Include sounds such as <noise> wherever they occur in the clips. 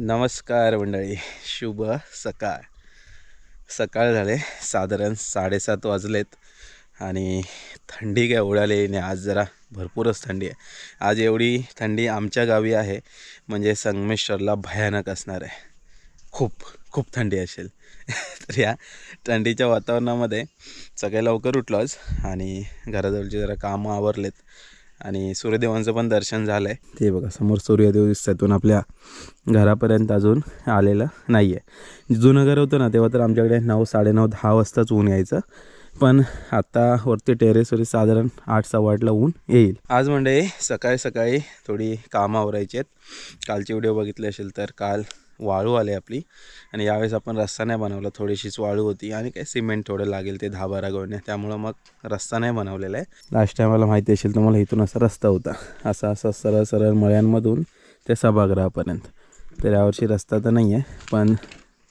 नमस्कार मंडळी. शुभ सकाळ. सकाळ झाले. साधारण साडेसात वाजलेत आणि थंडी काय उडाली नाही आज जरा भरपूरच थंडी आहे. आज एवढी थंडी आमच्या गावी आहे. म्हणजे संगमेश्वरला भयानक असणार आहे. खूप खूप थंडी असेल. <laughs> तर या थंडीच्या वातावरणामध्ये सकाळी लवकर उठलो आज आणि घराजवळची जरा कामं आवरलेत. आणि सूर्यदेवांचं पण दर्शन झालं आहे ते बघा समोर सूर्यदेव दिसतातून आपल्या घरापर्यंत अजून आलेलं नाही आहे जुनं घर होतं ना तेव्हा तर आमच्याकडे नऊ साडेनऊ दहा वाजताच ऊन यायचं. पण आता वरती टेरेसवरती साधारण आठ सव्वा आठला ऊन येईल. आज म्हणजे सकाळी सकाळी थोडी कामं आवरायची आहेत. कालची व्हिडिओ बघितली असेल तर काल वाळू आली आपली. आणि यावेळेस आपण रस्ता नाही बनवला थोडीशीच वाळू होती आणि काय सिमेंट थोडं लागेल ते दहा बारा गोण्या. त्यामुळं मग रस्ता नाही बनवलेला आहे. लास्ट टाईमला माहिती असेल तर मला इथून असा रस्ता होता. असा असा सरळ सरळ मळ्यांमधून ते सभागृहापर्यंत. तर यावर्षी रस्ता तर नाही आहे पण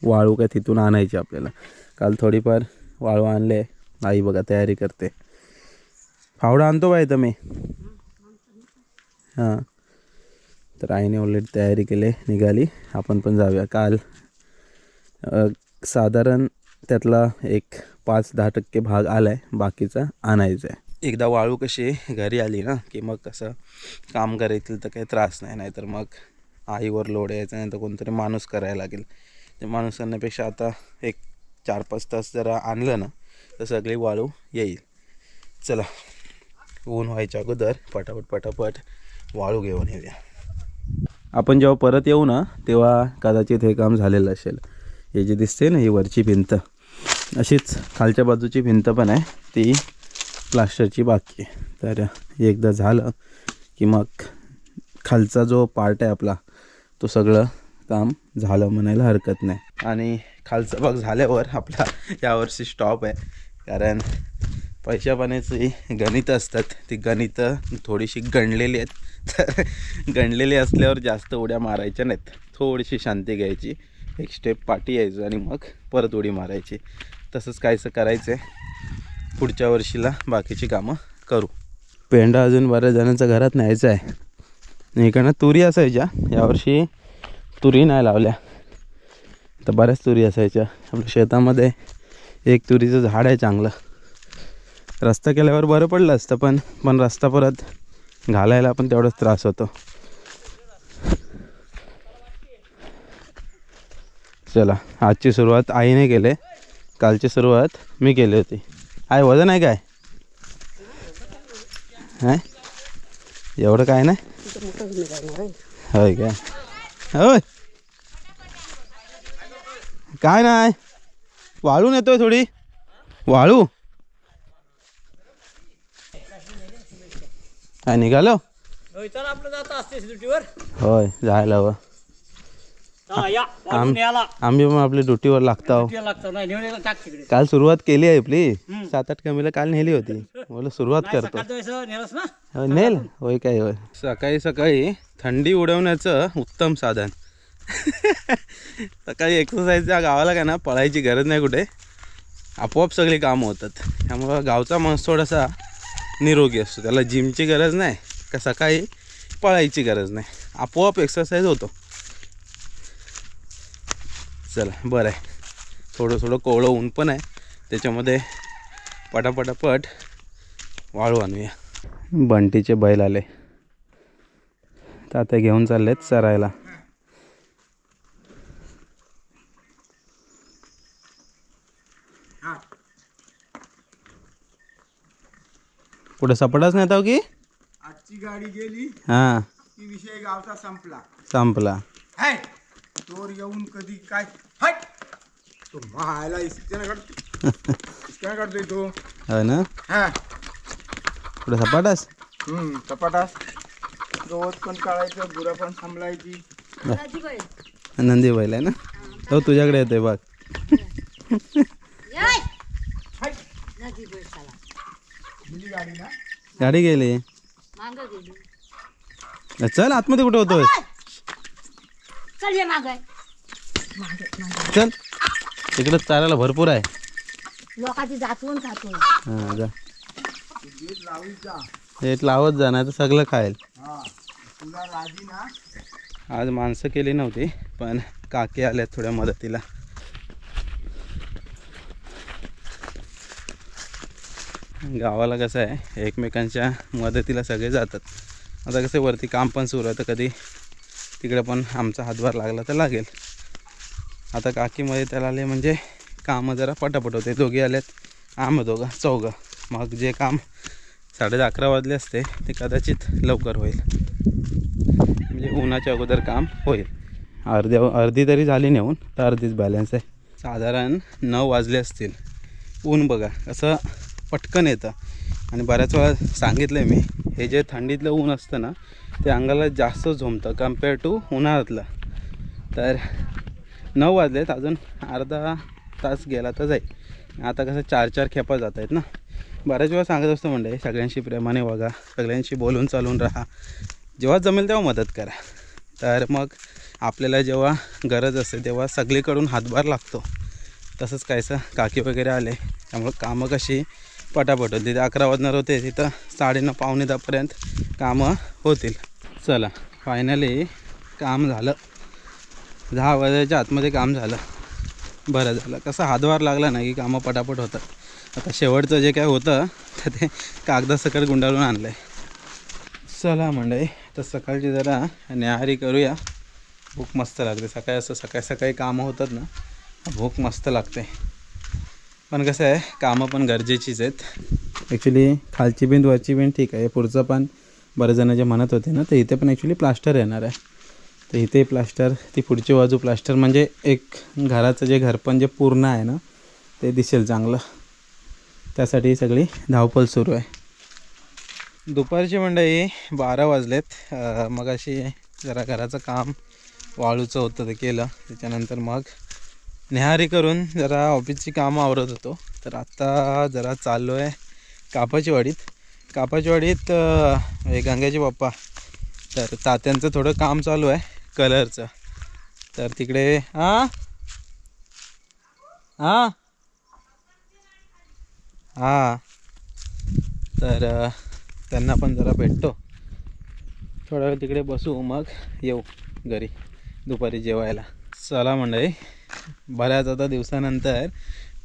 वाळू काय तिथून आणायची आपल्याला. काल थोडीफार वाळू आणले आई बघा तयारी करते. फावडा आणतो बाय मी हां. तर आईने ऑलरेडी तयारी केली निघाली. आपण पण जाऊया. काल साधारण त्यातला एक पाच दहा टक्के भाग आला आहे बाकीचा आणायचा आहे एकदा वाळू कशी घरी आली ना की मग कसं काम करायचं तर काही त्रास नाही नाहीतर मग आईवर लोड यायचा नाही तर कोणतरी माणूस करायला लागेल. ते माणूस करण्यापेक्षा आता एक चार पाच तास जरा आणलं ना तर सगळी वाळू येईल. चला ऊन व्हायच्या अगोदर पटापट पटापट वाळू घेऊन येऊया. आपण जेव्हा परत येऊ ना तेव्हा कदाचित हे काम झालेलं असेल. हे जे दिसते ना ही वरची भिंत अशीच खालच्या बाजूची भिंत पण आहे. ती प्लास्टरची बाकी आहे. तर एकदा झालं की मग खालचा जो पार्ट आहे आपला तो सगळं काम झालं म्हणायला हरकत नाही. आणि खालचा भाग झाल्यावर आपला यावर्षी स्टॉप आहे. कारण पैशापाण्याची गणितं असतात. ती गणितं थोडीशी गणलेली आहेत. तर <laughs> गणलेली असल्यावर जास्त उड्या मारायच्या नाहीत. थोडीशी शांती घ्यायची. एक स्टेप पाठी यायचं आणि मग परत उडी मारायची. तसंच काहीसं करायचं आहे पुढच्या वर्षीला बाकीची कामं करू. पेंडा अजून बऱ्याच जणांचं घरात न्यायचा आहे. इकडनं तुरी असायच्या. यावर्षी तुरी नाही लावल्या. तर बऱ्याच तुरी असायच्या. आपल्या शेतामध्ये एक तुरीचं झाड आहे चांगलं. रस्ता केल्यावर बरं पडलं असतं पण पण रस्ता परत घालायला पण तेवढाच त्रास होतो. चला आजची सुरुवात आईने केले. कालची सुरुवात मी केली होती. आय वजन आहे काय? आहे एवढं काय नाही? होय काय? होय. काय नाही? वाळून येतोय थोडी. वाळू? काय निघालो? होय तर आपलं जात असते ड्युटीवर. होय जायला हवं हा आम्ही पण आपली ड्युटीवर लागतो आहो. ड्युटीला लागतं. नाही नेऊन टाक तिकडे. काल सुरुवात केली आहे आपली. सात आठ कमीला काल नेली होती. बोल सुरुवात करतो. सकाळचं वेळेस नेलंस ना? होय, नेल. होय काय होय. सकाळी सकाळी थंडी उडवण्याचं उत्तम साधन. सकाळी एक्सरसाइजच्या गावाला काय ना पळायची गरज नाही कुठे. आपोआप सगळी कामं होतात. त्यामुळं गावचा माणूस थोडासा निरोगी असतो. त्याला जिमची गरज नाही का सकाळी पळायची गरज नाही. आपोआप एक्सरसाइज होतो. चला बरं आहे. थोडं थोडं कोवळं ऊन पण आहे. त्याच्यामध्ये पटापटापट वाळू आणूया. बंटीचे बैल आले. तर आता घेऊन चाललेत चरायला कुठे सपाटाच नाही येतो की? आजची गाडी गेली हां. की विषय गावचा संपला. संपला. हाय चोर येऊन कधी काय? हट! तो मायला काढतो इस्कॅन काढतोय तो. हो ना? हा. कुठे सपाटाच हम्म चपाटास गवत पण काढायचं गुरा पण सांभाळायची नंदी बैल आहे ना? हो तुझ्याकडे येतोय बघ हट गेली गाडी ना गाडी गेली. चल आतमध्ये कुठे होतोय? चल ये माग. चल. तिकडं चालायला भरपूर आहे. लोकांची जातवून खातो हां जा. लावीत जा नाही तर सगळं ना आज माणसं केली नव्हती पण काकी आल्यात थोड्या मदतीला. गावाला कसं आहे एकमेकांच्या मदतीला सगळे जातात. आता कसं वरती काम पण सुरू आहे तर कधी तिकडे पण आमचा हातभार लागला तर लागेल. आता काकीमध्ये त्याला आले म्हणजे कामं जरा पटापट होते दोघे आलेत आम्ही दोघं चौघं. मग जे काम साडे अकरा वाजले असते ते कदाचित लवकर होईल. म्हणजे उन्हाच्या अगोदर काम होईल. अर्ध्या अर्धी तरी झाली नेऊन तर अर्धीच बॅलन्स आहे. साधारण नऊ वाजले असतील. ऊन बघा असं पटकन येतं. आणि बऱ्याच वेळा सांगितलं आहे मी हे जे थंडीतलं ऊन असतं ना ते अंगाला जास्त झोमतं कंपेअर टू उन्हाळ्यातलं. तर नऊ वाजलेत अजून अर्धा तास गेला तर जाईल. आता कसं चार चार खेपा जात आहेत ना. बऱ्याच वेळा सांगत असतो म्हणजे सगळ्यांशी प्रेमाने वागा सगळ्यांशी बोलून चालून राहा. जेव्हा जमेल तेव्हा मदत करा. तर मग आपल्याला जेव्हा गरज असते तेव्हा सगळीकडून हातभार लागतो. तसंच कायसं काकी वगैरे आले त्यामुळं कामं कशी पटापट होते. तिथे अकरा वाजणार होते तिथं साडेनऊ पावणे दहापर्यंत कामं होतील. चला फायनली काम झालं. दहा वाजायच्या आतमध्ये काम झालं. बरं झालं. कसं हातभार लागला ना की कामं पटापट होतात. आता शेवटचं जे काय होतं तर ते कागदासकट गुंडाळून आणलं आहे चला मंडळी तर सकाळची जरा न्याहारी करूया. भूक मस्त लागते. सकाळी असं सकाळी सकाळी कामं होतात ना भूक मस्त लागते. पण कसं आहे कामं पण गरजेचीच आहेत. ॲक्च्युली खालची भिंत वरची भिंत ठीक आहे. पुढचं पण बरेच जण जे म्हणत होते ना तर इथे पण ॲक्च्युली प्लास्टर येणार आहे. तर इथे प्लास्टर ती पुढची बाजू प्लास्टर म्हणजे एक घराचं जे घरपण जे पूर्ण आहे ना ते दिसेल चांगलं. त्यासाठी सगळी धावपळ सुरू आहे. दुपारची मंडळी बारा वाजलेत. मग अशी जरा घराचं काम वाळूचं होतं ते केलं. त्याच्यानंतर मग न्याहारी करून जरा ऑफिसची कामं आवरत होतो. तर आत्ता जरा चाललो आहे कापाची वाडीत कापाची वाडीत हे गंगाचे बाप्पा तर तात्यांचं थोडं काम चालू आहे कलरचं. तर तिकडे हां? हां? हां. तर त्यांना पण जरा भेटतो. थोडा वेळ तिकडे बसू मग येऊ घरी दुपारी जेवायला. चला मंडळी. बऱ्याच आता दिवसानंतर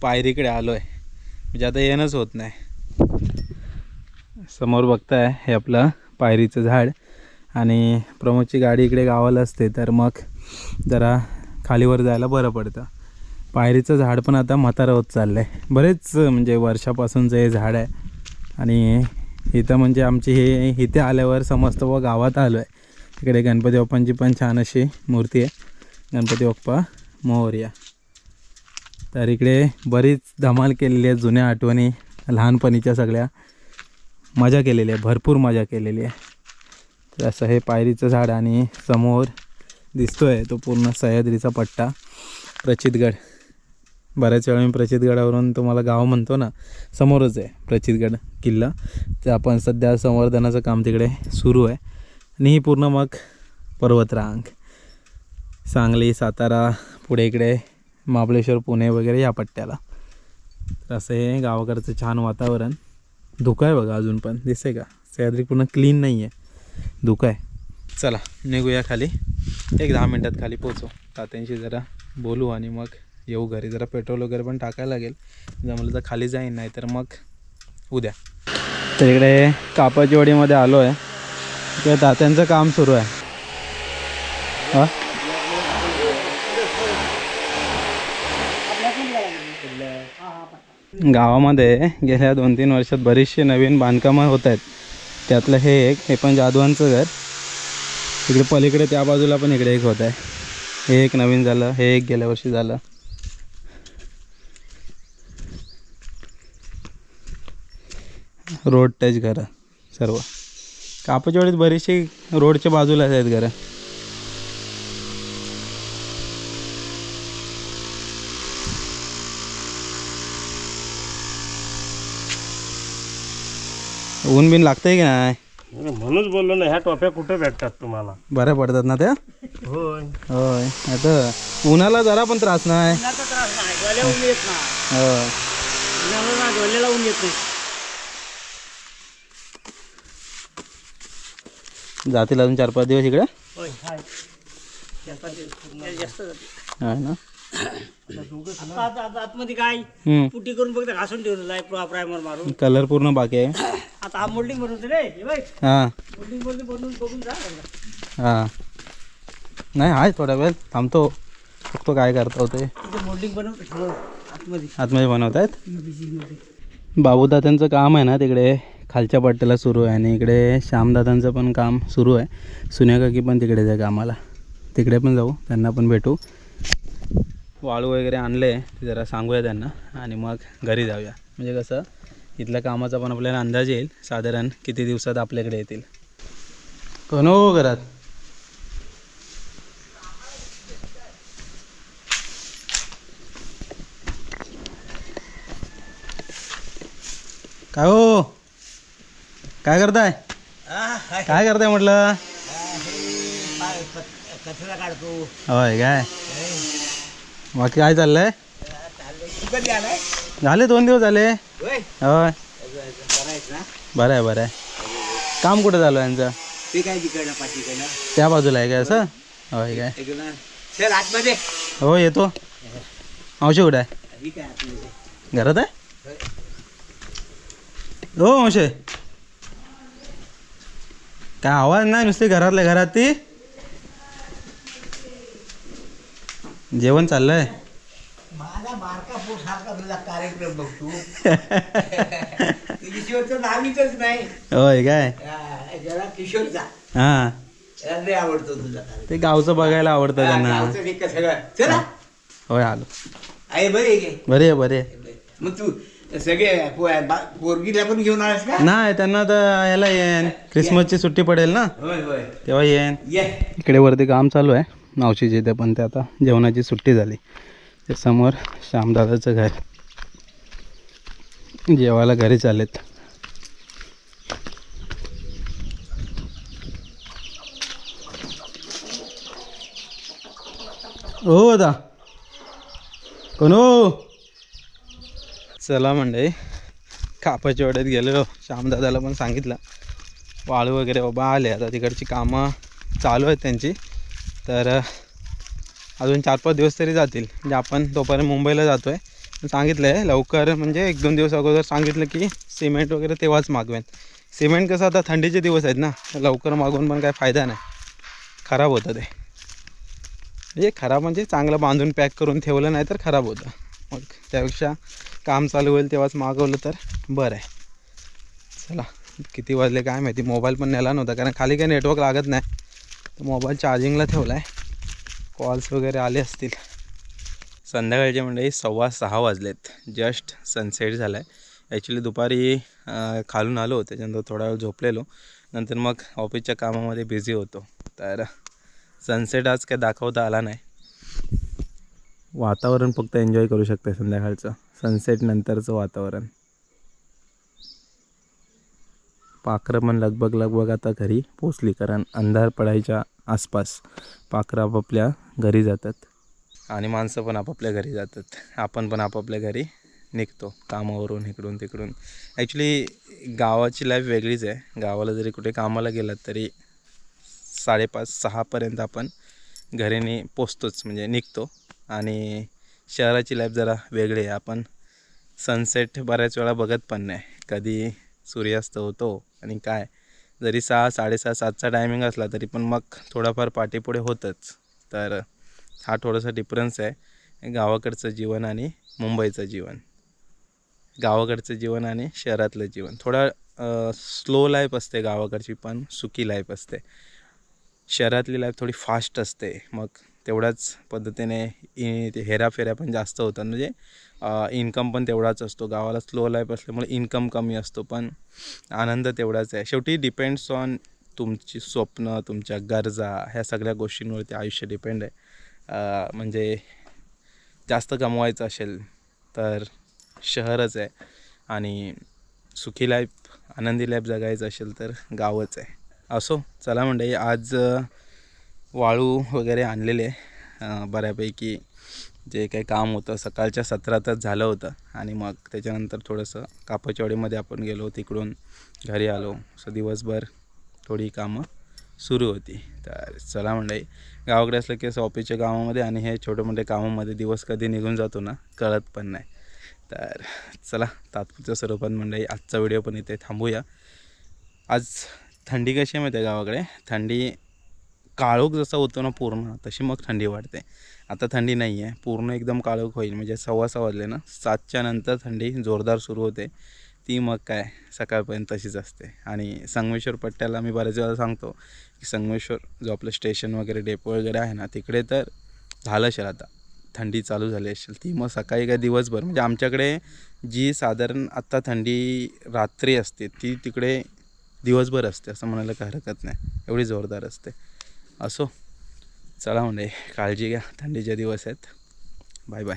पायरीकडे आलो आहे म्हणजे आता येणंच होत नाही. समोर बघताय हे आपलं पायरीचं झाड. आणि प्रमोदची गाडी इकडे गावाला असते तर मग जरा खालीवर जायला बरं पडतं. पायरीचं झाड पण आता म्हातारं होत चाललं आहे बरेच म्हणजे वर्षापासूनचं हे झाड आहे. आणि इथं म्हणजे आमची हे इथे आल्यावर समजतं व गावात आलो आहे इकडे गणपती बाप्पांची पण छान अशी मूर्ती आहे. गणपती बाप्पा मोहरिया. तर इकडे बरीच धमाल केलेली आहे जुन्या आठवणी लहानपणीच्या सगळ्या. मजा केलेली आहे भरपूर मजा केलेली आहे. तर असं हे पायरीचं झाड आणि समोर दिसतो आहे तो पूर्ण सह्याद्रीचा पट्टा प्रचितगड. बऱ्याच वेळा मी प्रचितगडावरून तुम्हाला गाव म्हणतो ना समोरच आहे प्रचितगड किल्ला. तर आपण सध्या संवर्धनाचं काम तिकडे सुरू आहे. आणि ही पूर्ण मग पर्वतरांग. सांगली सातारा पुढे इकडे महाबळेश्वर पुणे वगैरे या पट्ट्याला. तर असं हे गावाकडचं छान वातावरण. धुकं आहे बघा अजून पण. दिसते का? सह्याद्री पूर्ण क्लीन नाही आहे धुकं आहे. चला निघूया खाली. एक दहा मिनटात खाली पोचू तात्यांशी जरा बोलू आणि मग येऊ घरी. जरा पेट्रोल वगैरे पण टाकायला लागेल. जमलं तर खाली जाईन नाही तर मग उद्या. तर इकडे कापाचीवाडीमध्ये आलो आहे तात्यांचं काम सुरू आहे. हां? गावामध्ये गेल्या दोन तीन वर्षात बरीचशी नवीन बांधकामं होत आहेत. त्यातलं हे एक हे पण जाधवांचं घर. इकडे पलीकडे त्या बाजूला पण इकडे एक होत आहे. हे एक नवीन झालं हे एक गेल्या वर्षी झालं. रोड टच घरं सर्व. कापचवाडीत बरीचशी रोडच्या बाजूलाच आहेत घरं. ऊन बिन लागतंय की नाही? म्हणूनच बोललो ना ह्या टोप्या कुठे भेटतात तुम्हाला? बऱ्या पडतात ना त्या? होय. होय. आता उन्हाला जरा पण त्रास नाही. उन्हाचा त्रास नाही डोल्या ऊन येत नाही. होय. उन्हाळा ना डोल्याला ऊन येत नाही. जातील अजून चार पाच दिवस इकडे? होय हाय. त्याचा ते- त्याला जास्त जाते आहे ना. आता आता- आता आतमध्ये काय? हम्म. पुटी करून फक्त घासून ठेवलेलं आहे प्रायमर मारून. कलर पूर्ण बाकी आहे. आता हा मोल्डिंग बनवते रे. हे हां. मोल्डिंग बनवून बनवून बघून जा. एकदा. हां. नाही आहे थोडा वेळ. थांबतो. बघतो काय करता होते. तिथे मोल्डिंग बनवतो. आतमध्ये. आतमध्ये बनवत आहेत. बाबूदादांचं काम आहे ना तिकडे. खालच्या पट्ट्याला सुरू आहे आणि इकडे श्यामदादांचं पण काम सुरू आहे. सुनेकाकी पण तिकडेच आहे कामाला. तिकडे पण जाऊ. त्यांना पण भेटू. वाळू वगैरे आणले. ते जरा सांगूया त्यांना. आणि मग घरी जाऊया. म्हणजे कसं? इथल्या कामाचा पण आपल्याला अंदाज येईल. साधारण किती दिवसात आपल्याकडे येतील? कोण हो घरात? काय हो? काय करताय? काय करताय म्हटलं? कचरा काढतो. होय काय? बाकी काय चाललंय? झाले दोन दिवस झाले. होय? बरं आहे बरं आहे. काम कुठं झालं यांचं? ते काय तिकडनं पाठीकडनं त्या बाजूला आहे काय असं? होय काय? चल आतमध्ये. हो येतो. मावशी कुठं आहे? ही घरात आहे? हो मावशे. काय आवाज नाही नुसती घरातल्या घरात ती. जेवण चाललंय. कार्यक्रम बघतो. किशोरचं नावीच नाही. होय काय? हा, जरा किशोरचा हां. लय आवडतो तुझा. ते गावचं बघायला आवडतं त्यांना. सगळं? चला. होय आलो. आहे बरे बरे आहे बरे आहे. मग तू सगळे पो- बा- पोरगीला पण घेऊन आलास का? नाही त्यांना तर याला येईन. क्रिसमसची सुट्टी पडेल ना? होय होय. तेव्हा येईन. ये. इकडे वरती काम चालू आहे. मावशीचे इथे पण ते आता जेवणाची सुट्टी झाली. ते समोर श्यामदादाचं घर. जेवायला घरी चालेत हो दा. कोण हो? चला म्हणजे कापाच्या वाड्यात गेलो श्यामदादाला पण सांगितलं. वाळू वगैरे बाबा आले. आता तिकडची कामं चालू आहेत त्यांची. तर अजून चार पाच दिवस तरी जातील. म्हणजे आपण तोपर्यंत मुंबईला जातो आहे सांगितलं आहे लवकर म्हणजे एक दोन दिवस अगोदर सांगितलं की सिमेंट वगैरे तेव्हाच मागवेन. सिमेंट कसं आता थंडीचे दिवस आहेत ना लवकर मागवून पण काय फायदा नाही. खराब होतं ते. म्हणजे खराब म्हणजे चांगलं बांधून पॅक करून ठेवलं नाही तर खराब होतं. मग त्यापेक्षा काम चालू होईल तेव्हाच मागवलं तर बरं आहे. चला किती वाजले काय माहिती मोबाईल पण नेला नव्हता कारण खाली काही नेटवर्क लागत नाही. तर मोबाईल चार्जिंगला ठेवला आहे कॉल्स वगैरे आले असतील. संध्याकाळचे म्हणजे सव्वा सहा वाजलेत. जस्ट सनसेट झाला आहे ॲक्च्युली दुपारी खालून आलो. त्याच्यानंतर थोडा वेळ झोपलेलो. नंतर मग ऑफिसच्या कामामध्ये बिझी होतो. तर सनसेट आज काय दाखवता आला नाही. वातावरण फक्त एन्जॉय करू शकते संध्याकाळचं. सनसेट नंतरचं वातावरण. पाखरं पण लगभग लगभग आता घरी पोचली. कारण अंधार पडायच्या आसपास पाखरं आपापल्या घरी जातात. आणि माणसं पण आपापल्या घरी जातात. आपण पण आपापल्या घरी निघतो. कामावरून इकडून तिकडून. ॲक्च्युली गावाची लाईफ वेगळीच आहे. गावाला जरी कुठे कामाला गेलात तरी साडेपाच सहापर्यंत आपण घरीने पोचतोच. म्हणजे निघतो. आणि शहराची लाईफ जरा वेगळी आहे. आपण सनसेट बऱ्याच वेळा बघत पण नाही. कधी सूर्यास्त होतो आणि काय. जरी सहा साडेसहा सातचा टायमिंग असला तरी पण मग थोडाफार पाठीपुढे होतंच. तर हा थोडासा डिफरन्स आहे. गावाकडचं जीवन आणि मुंबईचं जीवन. गावाकडचं जीवन आणि शहरातलं जीवन. थोडा स्लो लाईफ असते गावाकडची पण सुखी लाईफ असते. शहरातली लाईफ थोडी फास्ट असते. मग तेवढ्याच पद्धतीने ते हेराफेऱ्या पण जास्त होतात. म्हणजे इन्कम पण तेवढाच असतो. गावाला स्लो लाईफ असल्यामुळे इन्कम कमी असतो पण आनंद तेवढाच आहे. शेवटी डिपेंड्स ऑन तुमची स्वप्न तुमच्या गरजा ह्या सगळ्या गोष्टींवरती आयुष्य डिपेंड आहे. म्हणजे जास्त कमवायचं असेल तर शहरच आहे आणि सुखी लाईफ आनंदी लाईफ जगायचं असेल तर गावच आहे. असो चला मंडळी आज वाळू वगैरे आणलेले बऱ्यापैकी जे काही काम होतं सकाळच्या सत्रातच झालं होतं आणि मग त्याच्यानंतर थोडंसं कापचवाडीमध्ये आपण गेलो तिकडून घरी आलो. असं दिवसभर थोडी कामं सुरू होती. तर चला मंडळी गावाकडे असलं की असं ऑफिसच्या कामामध्ये आणि हे छोटे मोठे कामामध्ये दिवस कधी निघून जातो ना कळत पण नाही. तर चला तात्पुरत्या स्वरूपात मंडळी आजचा व्हिडिओ पण इथे थांबूया. आज थंडी कशी आहे माहिती आहे गावाकडे? थंडी काळोख जसा होतो ना पूर्ण तशी मग थंडी वाढते. आता थंडी नाही आहे पूर्ण एकदम काळोख होईल. म्हणजे सव्वा सहा वाजले ना सातच्या नंतर थंडी जोरदार सुरू होते. ती मग काय सकाळपर्यंत तशीच असते. आणि संगमेश्वर पट्ट्याला मी बऱ्याच वेळा सांगतो की संगमेश्वर जो आपलं स्टेशन वगैरे डेपो वगैरे आहे ना तिकडे तर झालं असेल आता. थंडी चालू झाली असेल ती मग सकाळी काय दिवसभर. म्हणजे आमच्याकडे जी साधारण आत्ता थंडी रात्री असते ती तिकडे दिवसभर असते असं म्हणायला काही हरकत नाही. एवढी जोरदार असते. असो चला म्हणजे काळजी घ्या. थंडीचे दिवस आहेत. Bye bye.